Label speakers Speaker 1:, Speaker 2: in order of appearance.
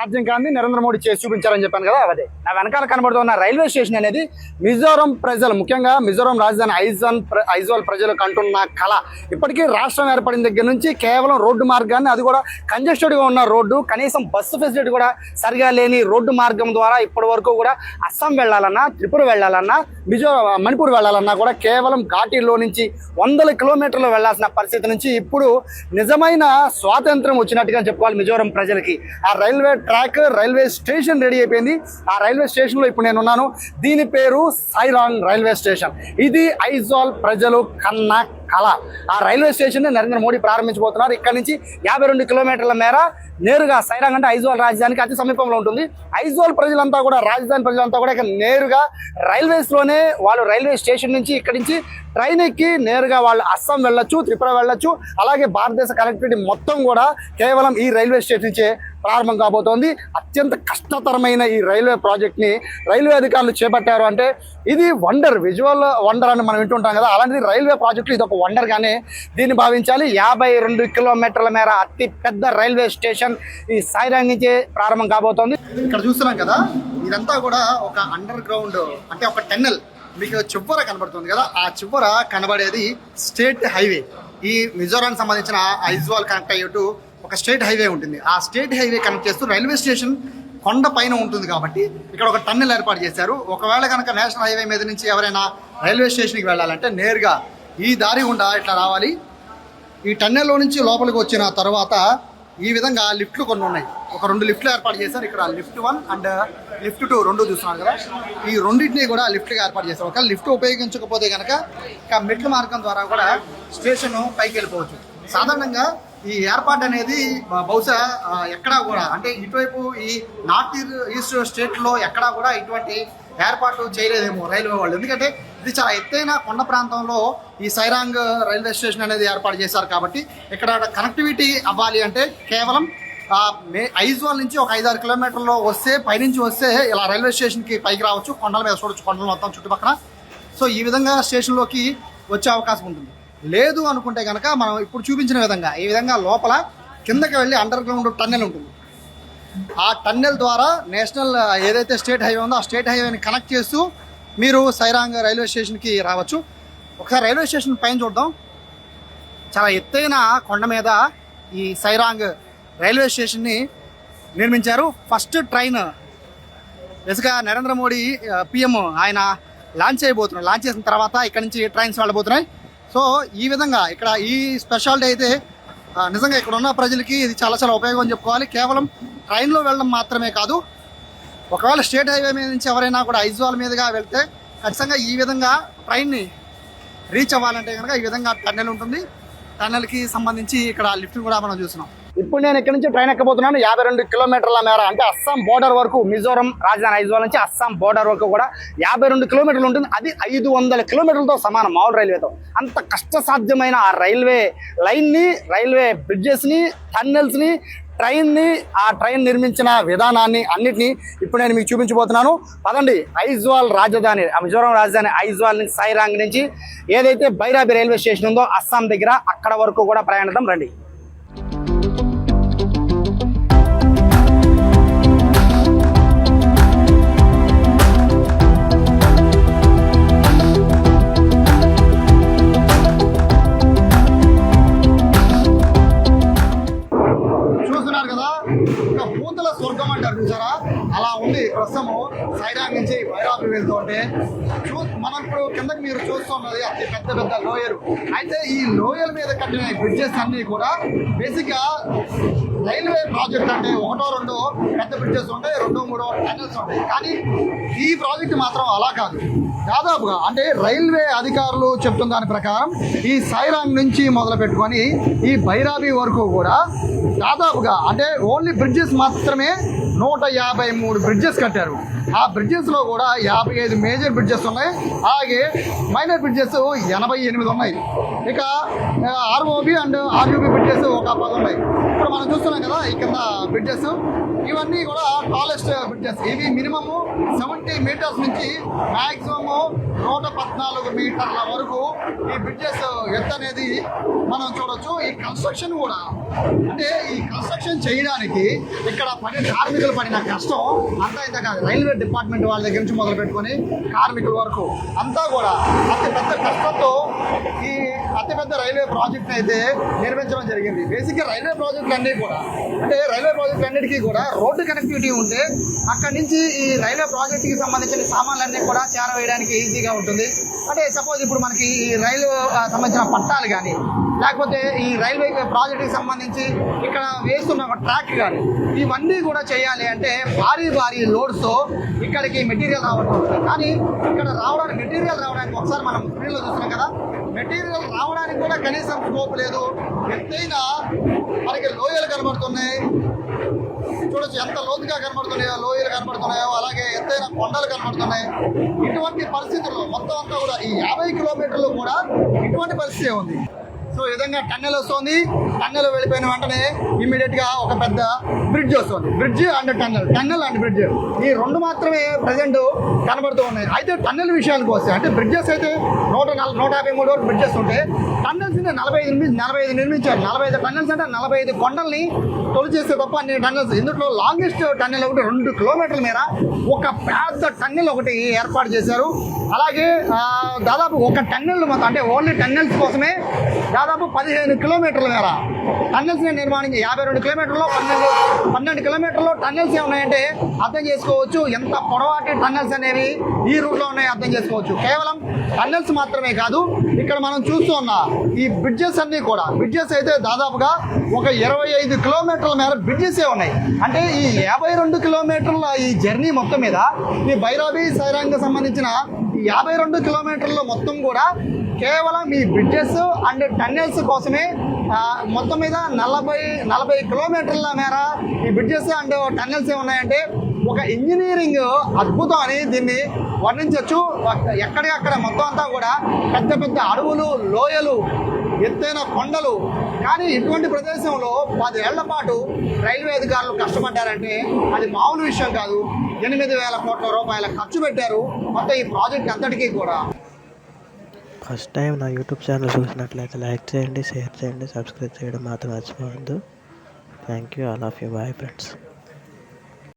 Speaker 1: సాధ్యం కాని నరేంద్ర మోడీ చేసి చూపించారని చెప్పాను కదా అదే. నా వెనకాల కనబడుతున్న రైల్వే స్టేషన్ అనేది మిజోరం ప్రజలు ముఖ్యంగా మిజోరం రాజధాని ఐజాన్ ప్ర- ఐజాల్ ప్రజలకు అంటున్న కళ. ఇప్పటికీ రాష్ట్రం ఏర్పడిన దగ్గర నుంచి కేవలం రోడ్డు మార్గాన్ని అది కూడా కంజెస్టెడ్గా ఉన్న రోడ్డు కనీసం బస్సు ఫెసిలిటీ కూడా సరిగా లేని రోడ్డు మార్గం ద్వారా ఇప్పటి వరకు కూడా అస్సాం వెళ్ళాలన్నా త్రిపుర వెళ్ళాలన్నా మిజోరం మణిపూర్ వెళ్ళాలన్నా కూడా కేవలం ఘాటీలో నుంచి వందల కిలోమీటర్లు వెళ్ళాల్సిన పరిస్థితి నుంచి ఇప్పుడు నిజమైన స్వాతంత్రం వచ్చినట్టుగా చెప్పుకోవాలి మిజోరం ప్రజలకి. ఆ railway track railway station ready అయిపోయింది. ఆ రైల్వే స్టేషన్లో ఇప్పుడు నేను ఉన్నాను దీని పేరు సైరాంగ్ రైల్వే స్టేషన్. ఇది ఐజాల్ ప్రజలు కన్న కళ. ఆ రైల్వే స్టేషన్ నరేంద్ర మోడీ ప్రారంభించబోతున్నారు. ఇక్కడ నుంచి యాభై రెండు కిలోమీటర్ల మేర నేరుగా సైరాంగ్ అంటే ఐజాల్ రాజధానికి అతి సమీపంలో ఉంటుంది. ఐజాల్ ప్రజలంతా కూడా రాజధాని ప్రజలంతా కూడా ఇక్కడ నేరుగా రైల్వేస్లోనే వాళ్ళు రైల్వే స్టేషన్ నుంచి ఇక్కడి నుంచి ట్రైన్ ఎక్కి నేరుగా వాళ్ళు అస్సాం వెళ్ళొచ్చు త్రిపుర వెళ్ళొచ్చు. అలాగే భారతదేశ కనెక్టివిటీ మొత్తం కూడా కేవలం ఈ రైల్వే స్టేషన్ నుంచే ప్రారంభం కాబోతోంది. అత్యంత కష్టతరమైన ఈ రైల్వే ప్రాజెక్ట్ని రైల్వే అధికారులు చేపట్టారు అంటే ఇది వండర్ విజువల్ వండర్ అని మనం వింటుంటాం కదా. అలాంటిది రైల్వే ప్రాజెక్టులు ఇది ఒక వండర్గానే దీన్ని భావించాలి. యాభై రెండు కిలోమీటర్ల మేర అతి పెద్ద రైల్వే స్టేషన్ ఈ సాయిరాంగ్ ప్రారంభం కాబోతోంది. ఇక్కడ చూస్తున్నాం కదా ఇదంతా కూడా ఒక అండర్ గ్రౌండ్ అంటే ఒక టెన్నెల్ మీకు చివర కనబడుతుంది కదా ఆ చివర కనబడేది స్టేట్ హైవే ఈ మిజోరాం సంబంధించిన ఐజ్వాల్ కనెక్ట్ అయ్యేటు ఒక స్టేట్ హైవే ఉంటుంది. ఆ స్టేట్ హైవే కనెక్ట్ చేస్తూ రైల్వే స్టేషన్ కొండ పైన ఉంటుంది కాబట్టి ఇక్కడ ఒక టన్నెల్ ఏర్పాటు చేశారు. ఒకవేళ కనుక నేషనల్ హైవే మీద నుంచి ఎవరైనా రైల్వే స్టేషన్కి వెళ్ళాలంటే నేరుగా ఈ దారి గుండా ఇట్లా రావాలి. ఈ టన్నెల్లో నుంచి లోపలికి వచ్చిన తర్వాత ఈ విధంగా లిఫ్ట్లు కొన్ని ఉన్నాయి. ఒక రెండు లిఫ్ట్లు ఏర్పాటు చేశారు. ఇక్కడ lift one and lift two రెండు చూస్తున్నాను కదా. ఈ రెండింటిని కూడా లిఫ్ట్గా ఏర్పాటు చేశారు. ఒక లిఫ్ట్ ఉపయోగించకపోతే కనుక ఇక మెట్ల మార్గం ద్వారా కూడా స్టేషన్ పైకి వెళ్ళిపోవచ్చు. సాధారణంగా ఈ ఏర్పాటు అనేది బహుశా ఎక్కడా కూడా అంటే ఇటువైపు ఈ నార్త్ ఈస్ట్ స్టేట్లో ఎక్కడా కూడా ఇటువంటి ఏర్పాటు చేయలేదేమో రైల్వే వాళ్ళు. ఎందుకంటే ఇది చాలా ఎత్తైన కొండ ప్రాంతంలో ఈ సైరాంగ్ రైల్వే స్టేషన్ అనేది ఏర్పాటు చేశారు కాబట్టి ఇక్కడ కనెక్టివిటీ అవ్వాలి అంటే కేవలం మే ఐజ్వాల్ నుంచి ఒక ఐదారు కిలోమీటర్లో వస్తే పైనుంచి వస్తే ఇలా రైల్వే స్టేషన్కి పైకి రావచ్చు. కొండల మీద చూడొచ్చు కొండలు మొత్తం చుట్టుపక్కల సో ఈ విధంగా స్టేషన్లోకి వచ్చే అవకాశం ఉంటుంది. లేదు అనుకుంటే కనుక మనం ఇప్పుడు చూపించిన విధంగా ఈ విధంగా లోపల కిందకి వెళ్ళి అండర్ గ్రౌండ్ టన్నెల్ ఉంటుంది. ఆ టన్నెల్ ద్వారా నేషనల్ ఏదైతే స్టేట్ హైవే ఉందో ఆ స్టేట్ హైవేని కనెక్ట్ చేస్తూ మీరు సైరాంగ్ రైల్వే స్టేషన్కి రావచ్చు. ఒకసారి రైల్వే స్టేషన్ పైన చూద్దాం. చాలా ఎత్తైన కొండ మీద ఈ సైరాంగ్ రైల్వే స్టేషన్ని నిర్మించారు. First train. ఎసుగా Narendra Modi PM ఆయన లాంచ్ అయిపోతున్నాడు లాంచ్ చేసిన తర్వాత ఇక్కడ నుంచి ట్రైన్స్ వెళ్ళబోతున్నాయి. సో ఈ విధంగా ఇక్కడ ఈ స్పెషాలిటీ అయితే నిజంగా ఇక్కడ ఉన్న ప్రజలకి ఇది చాలా చాలా ఉపయోగం అని చెప్పుకోవాలి. కేవలం ట్రైన్లో వెళ్ళడం మాత్రమే కాదు ఒకవేళ స్టేట్ హైవే మీద నుంచి ఎవరైనా కూడా ఐజ్వాల్ మీదుగా వెళ్తే ఖచ్చితంగా ఈ విధంగా ట్రైన్ని రీచ్ అవ్వాలంటే కనుక ఈ విధంగా టన్నెల్ ఉంటుంది. టన్నెల్కి సంబంధించి ఇక్కడ లిఫ్ట్ కూడా మనం చూసినాం ఇప్పుడు నేను ఇక్కడ నుంచి ట్రైన్ ఎక్కబోతున్నాను. యాభై రెండు కిలోమీటర్ల మేర అంటే అస్సాం బోర్డర్ వరకు మిజోరం రాజధాని ఐజ్వాల్ నుంచి అస్సాం బోర్డర్ వరకు కూడా యాభై రెండు కిలోమీటర్లు ఉంటుంది. అది ఐదు వందల కిలోమీటర్లతో సమానం మామూలు రైల్వేతో అంత కష్టసాధ్యమైన ఆ రైల్వే లైన్ని రైల్వే బ్రిడ్జెస్ని టన్నెల్స్ని ట్రైన్ని ఆ ట్రైన్ నిర్మించిన విధానాన్ని అన్నిటినీ ఇప్పుడు నేను మీకు చూపించబోతున్నాను. పదండి ఐజ్వాల్ రాజధాని మిజోరం మిజోరాం రాజధాని ఐజ్వాల్ నుంచి సైరాంగ్ నుంచి ఏదైతే బైరాబి రైల్వే స్టేషన్ ఉందో అస్సాం దగ్గర అక్కడ వరకు కూడా ప్రయాణిద్దాం. రండి. వైరాపి చూ మనం ఇప్పుడు కిందకి మీరు చూస్తున్నది అతి పెద్ద పెద్ద లోయలు. అయితే ఈ లోయల మీద కట్టిన బ్రిడ్జెస్ అన్నీ కూడా బేసిక్గా రైల్వే ప్రాజెక్ట్ అంటే ఒకటో రెండో పెద్ద బ్రిడ్జెస్ ఉంటాయి రెండో మూడో టనల్స్ ఉంటాయి. కానీ ఈ ప్రాజెక్ట్ మాత్రం అలా కాదు. దాదాపుగా అంటే రైల్వే అధికారులు చెప్తున్న దాని ప్రకారం ఈ సైరాంగ్ నుంచి మొదలు పెట్టుకొని ఈ బైరాబి వరకు కూడా దాదాపుగా అంటే ఓన్లీ బ్రిడ్జెస్ మాత్రమే నూట యాభై మూడు బ్రిడ్జెస్ కట్టారు. ఆ బ్రిడ్జెస్లో కూడా యాభై ఐదు మేజర్ బ్రిడ్జెస్ ఉన్నాయి. అలాగే మైనర్ బ్రిడ్జెస్ ఎనభై ఎనిమిది ఉన్నాయి. ఇక ఆర్ఓబి అండ్ ఆర్యూబి బ్రిడ్జెస్ ఒక పది ఉన్నాయి. మనం చూస్తున్నాం కదా ఈ కింద బ్రిడ్జెస్ ఇవన్నీ కూడా టాలెస్ట్ బ్రిడ్జెస్ ఇవి మినిమము సెవెంటీ మీటర్స్ నుంచి మ్యాక్సిమము నూట పద్నాలుగు మీటర్ల వరకు ఈ బ్రిడ్జెస్ ఎత్తు అనేది మనం చూడొచ్చు. ఈ కన్స్ట్రక్షన్ కూడా. అంటే ఈ కన్స్ట్రక్షన్ చేయడానికి ఇక్కడ పని కార్మికులు పడిన కష్టం అంతా ఇంత కాదు. రైల్వే డిపార్ట్మెంట్ వాళ్ళ దగ్గర నుంచి మొదలు పెట్టుకొని కార్మికుల వరకు అంతా కూడా అతి పెద్ద కష్టంతో ఈ అతిపెద్ద రైల్వే ప్రాజెక్ట్ అయితే నిర్మించడం జరిగింది. బేసిక్గా రైల్వే ప్రాజెక్టులు అన్నీ కూడా. అంటే రైల్వే ప్రాజెక్ట్ అన్నిటికీ కూడా రోడ్డు కనెక్టివిటీ ఉంటే అక్కడి నుంచి ఈ రైల్వే ప్రాజెక్టుకి సంబంధించిన సామాన్లన్నీ కూడా చేరవేయడానికి ఈజీగా ఉంటుంది. అంటే సపోజ్ ఇప్పుడు మనకి ఈ రైలు సంబంధించిన పట్టాలు కానీ లేకపోతే ఈ రైల్వే ప్రాజెక్టుకి సంబంధించి ఇక్కడ వేస్తున్న ఒక ట్రాక్ కానీ ఇవన్నీ కూడా చేయాలి అంటే భారీ భారీ లోడ్స్తో ఇక్కడికి మెటీరియల్ రావడం కానీ ఇక్కడ రావడానికి మెటీరియల్ రావడానికి ఒకసారి మనం స్క్రీన్లో చూస్తున్నాం కదా మెటీరియల్ రావడానికి కూడా కనీసం స్కోప్ లేదు. ఎత్తైన మనకి లోయలు కనబడుతున్నాయి. చూడొచ్చు ఎంత లోతుగా కనబడుతున్నాయో లోయలు కనబడుతున్నాయో అలాగే ఎత్తైన కొండలు కనబడుతున్నాయి. ఇటువంటి పరిస్థితుల్లో మొత్తం అంతా కూడా ఈ యాభై కిలోమీటర్లు కూడా ఇటువంటి పరిస్థితి ఉంది? సో ఈ విధంగా టన్నెల్ వస్తుంది. టన్నెల్ వెళ్ళిపోయిన వెంటనే ఇమీడియట్గా ఒక పెద్ద బ్రిడ్జ్ వస్తుంది. Bridge and tunnel tunnel and bridge ఈ రెండు మాత్రమే ప్రజెంట్ కనబడుతూ ఉన్నాయి. అయితే టన్నెల్ విషయానికి వస్తే అంటే బ్రిడ్జెస్ అయితే నూట నల నూట యాభై మూడు వరకు బ్రిడ్జెస్ ఉంటాయి టన్నెల్స్ నలభై ఐదు నలభై ఐదు నిర్మించారు. నలభై ఐదు టన్నెల్స్ అంటే నలభై ఐదు కొండల్ని తొలిచేస్తే తప్ప అన్ని టన్నెల్స్ ఇందులో లాంగెస్ట్ టన్నెల్ ఒకటి రెండు కిలోమీటర్ల మేర ఒక పెద్ద టన్నెల్ ఒకటి ఏర్పాటు చేశారు. అలాగే దాదాపు ఒక టన్నెల్ మొత్తం అంటే ఓన్లీ టన్నెల్స్ కోసమే దాదాపు పదిహేను కిలోమీటర్ల మేర టన్నెల్స్ నిర్మాణించి యాభై రెండు కిలోమీటర్లో పన్నెండు పన్నెండు కిలోమీటర్లో టన్నెల్స్ ఉన్నాయంటే అర్థం చేసుకోవచ్చు. ఎంత పొడవాటి టన్నెల్స్ అనేవి ఈ రూట్లో ఉన్నాయో అర్థం చేసుకోవచ్చు. కేవలం టన్నెల్స్ మాత్రమే కాదు ఇక్కడ మనం చూస్తూ ఉన్న ఈ బ్రిడ్జెస్ అన్నీ కూడా బ్రిడ్జెస్ అయితే దాదాపుగా ఒక ఇరవై ఐదు కిలోమీటర్ల మేర బ్రిడ్జెసే ఉన్నాయి. అంటే ఈ యాభై రెండు కిలోమీటర్ల ఈ జర్నీ మొత్తం మీద ఈ బైరాబీ సైరాంగ్ సంబంధించిన ఈ యాభై రెండు కిలోమీటర్లు మొత్తం కూడా కేవలం ఈ బ్రిడ్జెస్ అండ్ టన్నెల్స్ కోసమే మొత్తం మీద నలభై నలభై కిలోమీటర్ల మేర ఈ బ్రిడ్జెస్ అండ్ టన్నెల్స్ ఉన్నాయంటే ఒక ఇంజనీరింగ్ అద్భుతం అని దీన్ని వర్ణించవచ్చు ఎక్కడికక్కడ మొత్తం అంతా కూడా పెద్ద పెద్ద అడవులు లోయలు ఎత్తైన కొండలు. కానీ ఇటువంటి ప్రదేశంలో పదేళ్ళ పాటు రైల్వే అధికారులు కష్టపడ్డారంటే అది మామూలు విషయం కాదు. ఎనిమిది వేల కోట్ల రూపాయల ఖర్చు పెట్టారు మొత్తం ఈ ప్రాజెక్ట్ అంతటికీ కూడా.
Speaker 2: ఫస్ట్ టైం నా యూట్యూబ్ ఛానల్ చూసినట్లయితే లైక్ చేయండి షేర్ చేయండి సబ్స్క్రైబ్ చేయడం మాత్రం మర్చిపోవద్దు. Thank you all of you bye friends